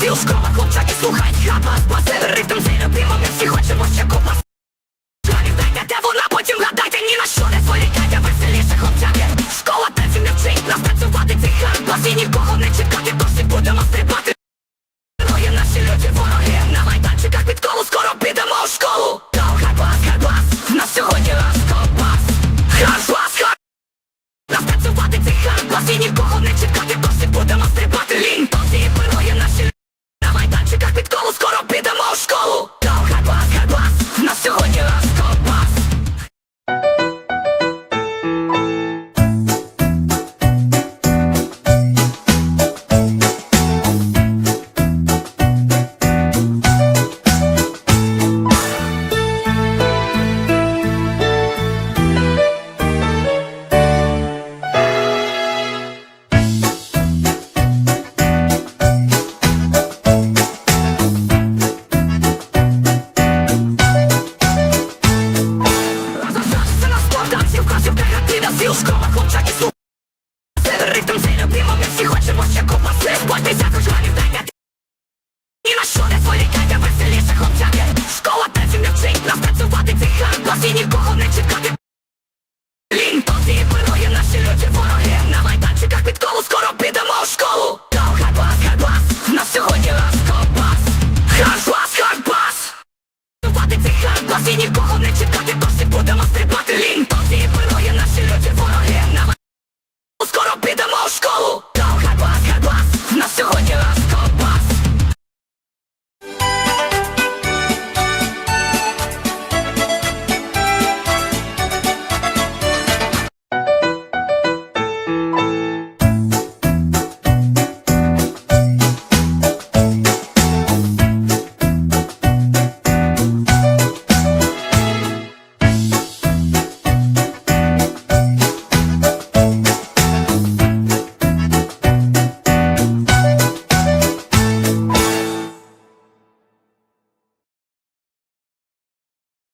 сіл школа, хлопчаки, слухай, хапа, баси, ритм зі любимо, ми всі хочемо ще копас Навіть дайте, де вона, потім гадайте, ні на що не зволікайте, веселіше, хлопчаки Школа танців не вчить, нас танцювати цей хар і нікого не чекати, досі будемо стрибати. Герої наші люди, вороги, на майданчиках під колу, скоро підемо у школу. Тау, харбас, харбас, на сьогодні раз копас Харбас, харбас, нас танцювати цей хар і нікого не чекати, досі будемо стрибати. нас нікого не чекати Лінтоці і пироги, наші люди вороги. На майданчиках під колу скоро підемо в школу. Та харбас, хайбас, на сьогодні раз ковбас Харбас, харбас Вати цей харбас і нікого не чекати Косі будемо стрибати. Лінь